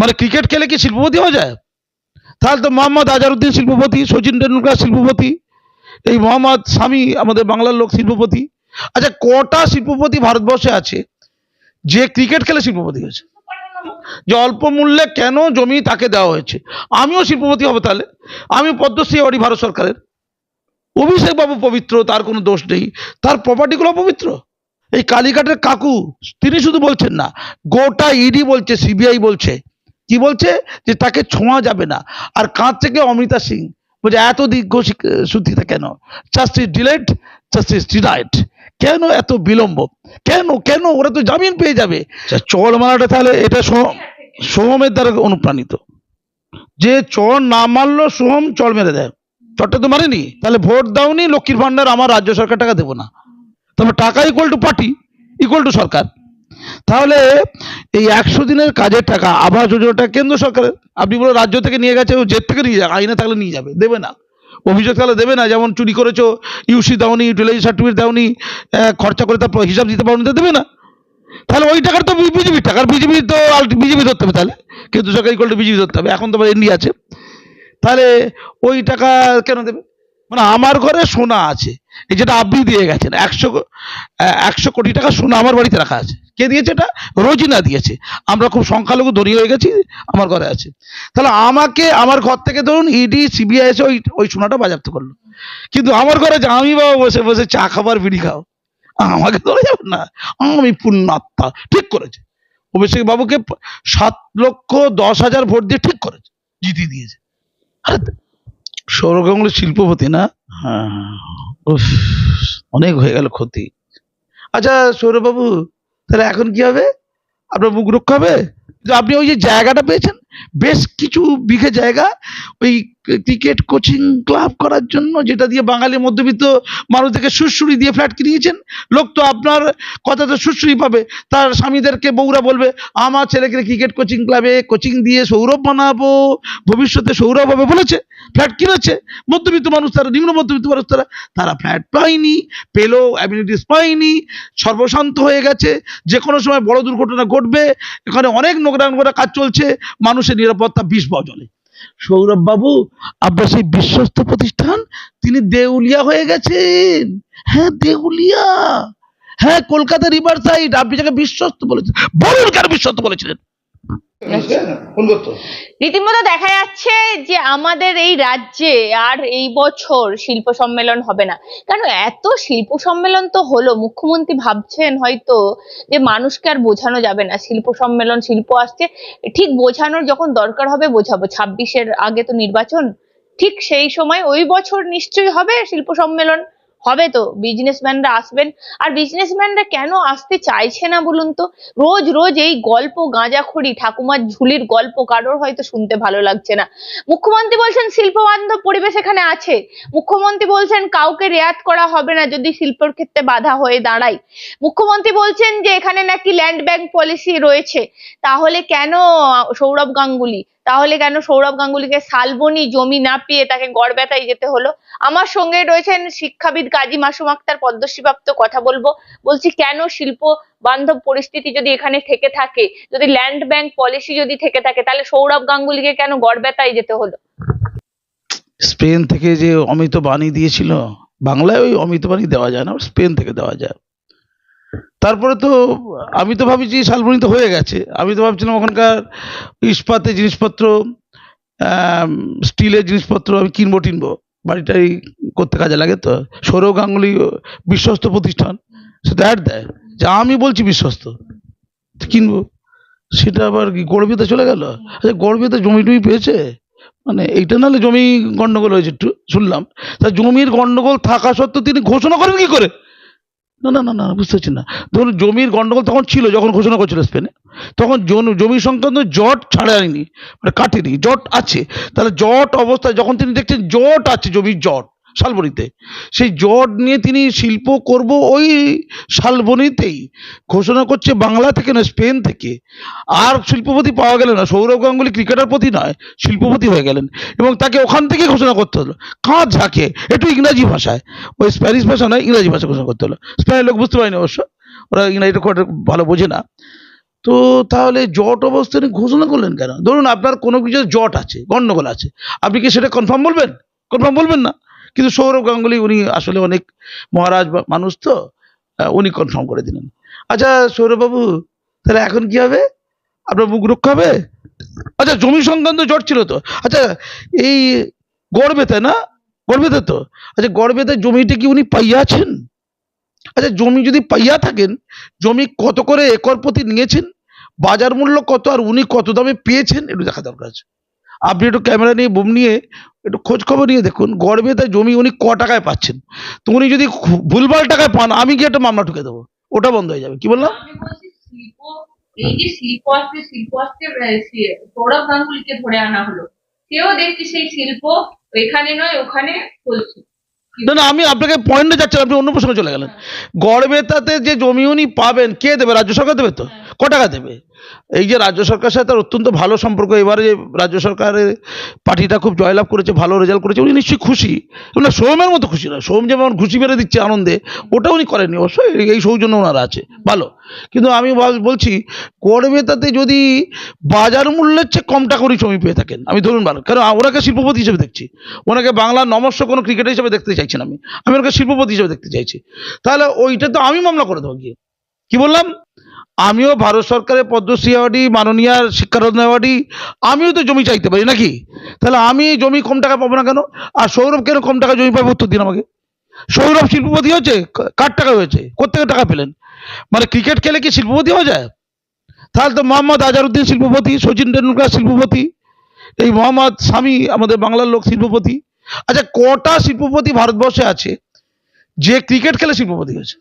মানে ক্রিকেট খেলে কি শিল্পপতি হওয়া যায়? তাহলে তো মোহাম্মদ আজারউদ্দিন শিল্পপতি, সচিন টেন্ডুলকার শিল্পপতি, এই মোহাম্মদ স্বামী আমাদের বাংলার লোক শিল্পপতি। আচ্ছা কটা শিল্পপতি ভারতবর্ষে আছে যে ক্রিকেট খেলে শিল্পপতি হয়েছে? যে অল্প মূল্যে কেন জমি তাকে দেওয়া হয়েছে? আমিও শিল্পপতি হব তাহলে। আমি পদ্মশ্রী অ্যাওয়ার্ডি ভারত সরকারের। অভিষেক বাবু পবিত্র, তার কোনো দোষ নেই। তার প্রপার্টিগুলো পবিত্র। এই কালীঘাটের কাকু, তিনি শুধু বলছেন না, গোটা ইডি বলছে সিবিআই বলছে। কি বলছে? যে তাকে ছোঁয়া যাবে না। আর কাঁধ থেকে অমৃতা সিং? বলছে এত দীর্ঘ সূত্রিতা কেন? জাস্টিস ডিলেট জাস্টিস ডিনাইট কেন এত বিলম্ব? কেন কেন? ওরা তো জামিন পেয়ে যাবে। আচ্ছা, চড় মারাটা তাহলে এটা সোহম সোহমের দ্বারা অনুপ্রাণিত। যে চর না মারলো সোহম চড় মেরে দেয়। চরটা তো মারেনি। তাহলে ভোট দাওনি লক্ষ্মীর ভান্ডার আমার রাজ্য সরকার টাকা দেবো না। তবে টাকা equal to party equal to সরকার। তাহলে এই একশো দিনের কাজের টাকা আবাস যোজনাটা কেন্দ্র সরকারের। আপনি বলো রাজ্য থেকে নিয়ে গেছে জেদ থেকে নিয়ে যাবে, আইনে থাকলে নিয়ে যাবে, দেবে না। অভিযোগ তাহলে দেবে না, যেমন চুরি করেছ, ইউসি দাওনি ইউটিলাইজ সার্টিফিকেট দাওনি খরচা করে তার হিসাব দিতে পারো তো দেবে না। তাহলে ওই টাকার তো বিজেপির টাকার বিজেপি তো বিজেপি ধরতে হবে তাহলে। কেন্দ্র সরকার ইকুয়াল টু বিজেপি ধরতে হবে, এখন তো আবার এনডি আছে। তাহলে ওই টাকা কেন দেবে? মানে আমার ঘরে সোনা আছে, এই যেটা আপনি দিয়ে গেছেন, একশো একশো কোটি টাকা সোনা আমার বাড়িতে রাখা আছে। কে দিয়েছে এটা? রোজিনা দিয়েছে। আমরা খুব সংখ্যালঘু ধনী হয়ে গেছি আমার ঘরে আছে। তাহলে আমাকে আমার ঘর থেকে ধরুন ইডি সিবিআই এসে ওই ওই সোনাটা বাজেয়াপ্ত করল। কিন্তু আমার ঘরে আমি বাবা বসে বসে চা খাবার বিড়ি খাও আমাকে ধরে যাবে না। আমি পুণ্যাত্মা ঠিক করেছে। অভিষেক বাবুকে সাত লক্ষ দশ হাজার ভোট দিয়ে ঠিক করেছে জিতিয়ে দিয়েছে। আরে সৌরভ শিল্পপতি না? হ্যাঁ। উফ, অনেক হয়ে গেল ক্ষতি। আচ্ছা সৌরভবাবু তাহলে এখন কি হবে? আপনার মুখ রক্ষা হবে? যে আপনি ওই যে জায়গাটা পেয়েছেন, বেশ কিছু বিঘে জায়গা, ওই ক্রিকেট কোচিং ক্লাব করার জন্য, যেটা দিয়ে বাঙালি মধ্যবিত্ত মানুষদেরকে সুশ্রুড়ি দিয়ে ফ্ল্যাট কিনিয়েছেন। লোক তো আপনার কথাতে সুশ্রুড়ি পাবে। তার স্বামীদেরকে বউরা বলবে, আমার ছেলেকে ক্রিকেট কোচিং ক্লাবে কোচিং দিয়ে সৌরভ বানাবো, ভবিষ্যতে সৌরভ হবে বলেছে। ফ্ল্যাট কিনেছে। মধ্যবিত্ত মানুষ তারা, নিম্ন মধ্যবিত্ত মানুষ তারা তারা ফ্ল্যাট পায়নি, পেল অ্যামিনিটিস পায়নি, সর্বশান্ত হয়ে গেছে। যে কোনো সময় বড় দুর্ঘটনা ঘটবে। এখানে অনেক নোংরা নোংরা কাজ চলছে। মানুষের নিরাপত্তা বিষ জলে সৌরভ বাবু আপনার সেই বিশ্বস্ত প্রতিষ্ঠান, তিনি দেউলিয়া হয়ে গেছেন। হ্যাঁ দেউলিয়া। হ্যাঁ কলকাতা রিভার সাইড, আপনি যাকে বিশ্বস্ত বলেছেন, বলুন কেন বিশ্বস্ত বলেছিলেন? রীতিমতো দেখা যাচ্ছে যে আমাদের এই রাজ্যে আর এই বছর শিল্প সম্মেলন হবে না। কারণ এত শিল্প সম্মেলন তো হলো মুখ্যমন্ত্রী ভাবছেন হয়তো যে মানুষকে আর বোঝানো যাবে না। শিল্প সম্মেলন শিল্প আসছে ঠিক বোঝানোর যখন দরকার হবে বোঝাবো। ছাব্বিশের আগে তো নির্বাচন ঠিক সেই সময় ওই বছর নিশ্চয়ই হবে শিল্প সম্মেলন। হবে তো? বিজনেসম্যানরা আসবেন। আর বিজনেসম্যানরা কেন আসতে চাইছে না বলুন তো? রোজ রোজ এই গল্প গাঁজাখড়ি, ঠাকুমার ঝুলির গল্প কারোর হয়তো শুনতে ভালো লাগছে না। মুখ্যমন্ত্রী বলছেন শিল্প বান্ধব পরিবেশ এখানে আছে। মুখ্যমন্ত্রী বলছেন, কাউকে রেয়াত করা হবে না যদি শিল্পর ক্ষেত্রে বাধা হয়ে দাঁড়ায়। মুখ্যমন্ত্রী বলছেন যে, এখানে নাকি ল্যান্ড ব্যাংক পলিসি রয়েছে। তাহলে কেন সৌরভ গাঙ্গুলি? তাহলে কেন সৌরভ গাঙ্গুলিকে শালবনি জমি না পেয়ে তাকে গড়বেতায় যেতে হলো? আমার সঙ্গে রয়েছেন শিক্ষাবিদ কাজী মাসুম আক্তার, পদ্মশ্রীপ্রাপ্ত কথা বলব। বলছি, কেন শিল্প বান্ধব পরিস্থিতি যদি এখানে থেকে থাকে, যদি ল্যান্ড ব্যাংক পলিসি যদি থেকে থাকে, তাহলে সৌরভ গাঙ্গুলিকে কেন গড়বেতায় যেতে হলো? স্পেন থেকে যে অমিত বাণী দিয়েছিল, বাংলায় ওই অমিত বাণী দেওয়া যায় না স্পেন থেকে দেওয়া যায়। তারপরে তো আমি তো ভাবছি শালবনি তো হয়ে গেছে। আমি তো ভাবছিলাম ওখানকার ইস্পাতের জিনিসপত্র স্টিলের জিনিসপত্র আমি কিনবো, টিনবো। বাড়িটাই করতে কাজে লাগে তো। সৌরভ গাঙ্গুলি বিশ্বস্ত প্রতিষ্ঠান, সে অ্যাড দেয়। যে আমি বলছি বিশ্বস্ত কিনবো। সেটা আবার কি গড়বিতে চলে গেল? আচ্ছা গড়বিতে জমি টমি পেয়েছে? মানে এইটা নাহলে জমি গন্ডগোল হয়েছে একটু শুনলাম। তা জমির গন্ডগোল থাকা সত্ত্বেও তিনি ঘোষণা করেন কি করে? না না না না, বুঝতে পারছি না। ধরুন জমির গণ্ডগোল তখন ছিল যখন ঘোষণা করছিল স্পেনে। তখন জমি সংক্রান্ত জট ছাড়ায়নি মানে কাটেনি, জট আছে। তাহলে জট অবস্থায় যখন তিনি দেখছেন জট আছে, জমির জট শালবনিতে। সেই জট নিয়ে তিনি শিল্প করব ওই শালবনিতেই। ঘোষণা করছে বাংলা থেকে না, স্পেন থেকে। আর শিল্পপতি পাওয়া গেল না। সৌরভ গাঙ্গুলি ক্রিকেটার প্রতি নয়, শিল্পপতি হয়ে গেলেন। এবং তাকে ওখান থেকে ঘোষণা করতে হলো। কাঁধ ঝাঁকে একটু ইংরাজি ভাষায়। ওই স্প্যানিশ ভাষা নয়, ইংরাজি ভাষা ঘোষণা করতে হলো। স্প্যানের লোক বুঝতে পারেনি অবশ্য। ওরা ইংরাজিটা খুব ভালো বোঝে না। তো তাহলে জট অবস্থা ঘোষণা করলেন কেন? ধরুন আপনার কোনো কিছু জট আছে গন্ডগোল আছে। আপনি কি সেটা কনফার্ম বলবেন? কনফার্ম বলবেন না? কিন্তু সৌরভ গাঙ্গুলি উনি আসলে অনেক মহারাজ মানুষ তো উনি কনফার্ম করে দিলেন। আচ্ছা সৌরভবাবু, তাহলে এখন কি হবে? আপনার মুখ রক্ষা হবে? আচ্ছা জমি সংক্রান্ত জট ছিল তো। আচ্ছা এই গড়বেতে না? গড়বেতে তো। আচ্ছা গড়বেতে জমিটা কি উনি পাইয়া আছেন? আচ্ছা জমি যদি পাইয়া থাকেন, জমি কত করে একর প্রতি নিয়েছেন? বাজার মূল্য কত আর উনি কত দামে পেয়েছেন? একটু দেখা দরকার আছে। আপনি একটু ক্যামেরা নিয়ে বুম নিয়ে একটু খোঁজ খবর নিয়ে দেখুন গড়বেতে জমি উনি ক টাকায় পাচ্ছেন। তো উনি যদি ভুলভাল টাকায় পান আমি কি একটা মামলা ঠুকে দেবো। ওটা বন্ধ হয়ে যাবে। কি বললাম? আমি এই যে শিল্প আসছে শিল্প আসছে সৌরভ গাঙ্গুলিকে ধরে আনা হলো। সেও দেখছি সেই শিল্প এখানে নয় ওখানে চলছে। না না আমি আপনাকে পয়েন্টে যাচ্ছেন আপনি অন্য প্রশ্নে চলে গেলেন। গড়বেতাতে যে জমি উনি পাবেন কে দেবে? রাজ্য সরকার দেবে তো? ক টাকা দেবে? এই যে রাজ্য সরকারের সাথে তার অত্যন্ত ভালো সম্পর্ক, এবারে যে রাজ্য সরকারের পার্টিটা খুব জয়লাভ করেছে, ভালো রেজাল্ট করেছে, উনি নিশ্চয়ই খুশি। না সোমের মতো খুশি না সোম যেমন খুশি মেরে দিচ্ছে আনন্দে ওটা উনি করেননি অবশ্যই এই- সৌজন্য ওনারা আছে, ভালো। কিন্তু আমি বল- বলছি গড়বেতাতে যদি বাজার মূল্যের চেয়ে কম টাকা উনি পেয়ে থাকেন, আমি ধরুন ভালো কারণ ওনাকে শিল্পপতি হিসেবে দেখছি, ওনাকে বাংলার নমস্য কোনো ক্রিকেটার হিসেবে দেখতে চাইছি না আমি আমি ওনাকে শিল্পপতি হিসেবে দেখতে চাইছি। তাহলে ওইটা তো আমি মামলা করে দেবো গিয়ে। কি বললাম? আমিও ভারত সরকারের পদ্মশ্রী অ্যাওয়ার্ডি মাননীয় শিক্ষারত্ন অ্যাওয়ার্ডি আমিও তো জমি চাইতে পারি নাকি? তাহলে আমি জমি কম টাকা পাবো না কেন? আর সৌরভ কেন কম টাকা জমি পাবো উত্তর দিন আমাকে? সৌরভ শিল্পপতি হয়েছে? কার টাকা হয়েছে? কোথেকে টাকা পেলেন? মানে ক্রিকেট খেলে কি শিল্পপতি হয়ে যায়? তাহলে তো মোহাম্মদ আজারউদ্দিন শিল্পপতি, সচিন টেন্ডুলকার শিল্পপতি, এই মোহাম্মদ স্বামী আমাদের বাংলার লোক শিল্পপতি। আচ্ছা কটা শিল্পপতি ভারতবর্ষে আছে? যে ক্রিকেট খেলে শিল্পপতি হয়েছে।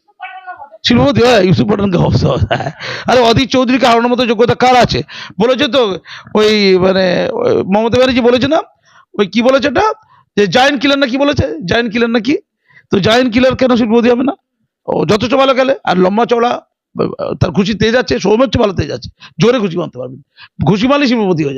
শিল্পপতি ইউসুফ পাঠানকে হ্যাঁ আরে অধীর চৌধুরীকে হারানোর মতো যোগ্যতা কার আছে? বলেছে তো, ওই মানে মমতা ব্যানার্জি বলেছে না? ওই কি বলেছে এটা যে জায়েন্ট কিলার না কি বলেছে? জায়েন্ট কিলার নাকি তো জায়েন্ট কিলার কেন শিল্পপতি হবে না? ও যথেষ্ট ভালো খেলে, আর লম্বা চওড়া, তার খুশি তেজ আছে সৌম্যের চেয়ে ভালো তেজ আছে, জোরে খুশি মারতে পারবেন খুশি মারলে শিল্পপতি হয়ে যাবে।